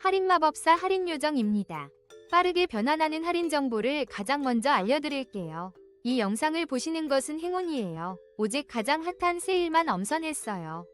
할인마법사 할인요정입니다. 빠르게 변환하는 할인 정보를 가장 먼저 알려드릴게요. 이 영상을 보시는 것은 행운이에요. 오직 가장 핫한 세일만 엄선했어요.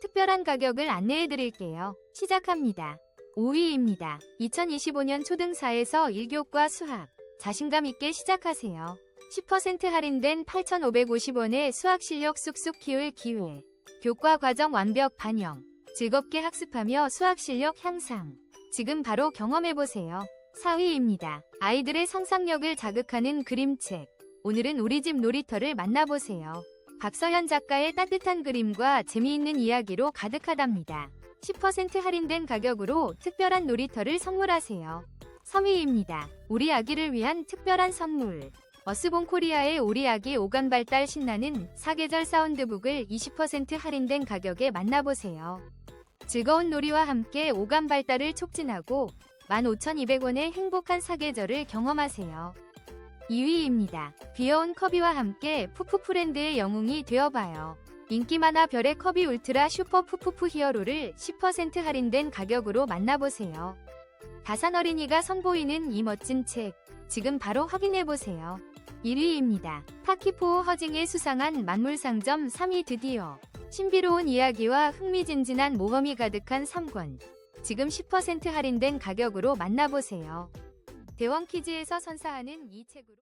특별한 가격을 안내해드릴게요. 시작합니다. 5위입니다. 2025년 초등사에서 1교과 수학. 자신감 있게 시작하세요. 10% 할인된 8,550원의 수학 실력 쑥쑥 키울 기회. 교과 과정 완벽 반영. 즐겁게 학습하며 수학 실력 향상. 지금 바로 경험해보세요. 4위입니다. 아이들의 상상력을 자극하는 그림책. 오늘은 우리 집 놀이터를 만나보세요. 박서현 작가의 따뜻한 그림과 재미있는 이야기로 가득하답니다. 10% 할인된 가격으로 특별한 놀이터를 선물하세요. 3위입니다. 우리 아기를 위한 특별한 선물. 어스본 코리아의 우리 아기 오감 발달 신나는 사계절 사운드북을 20% 할인된 가격에 만나보세요. 즐거운 놀이와 함께 오감 발달을 촉진하고 15,200원의 행복한 사계절을 경험하세요. 2위입니다. 귀여운 커비와 함께 푸푸 프렌드의 영웅이 되어봐요. 인기 많아 별의 커비 울트라 슈퍼 푸푸푸 히어로를 10% 할인된 가격으로 만나보세요. 다산 어린이가 선보이는 이 멋진 책, 지금 바로 확인해보세요. 1위입니다. 타키포 허징의 수상한 만물상점 3위 드디어. 신비로운 이야기와 흥미진진한 모험이 가득한 3권. 지금 10% 할인된 가격으로 만나보세요. 대원키즈에서 선사하는 이 책으로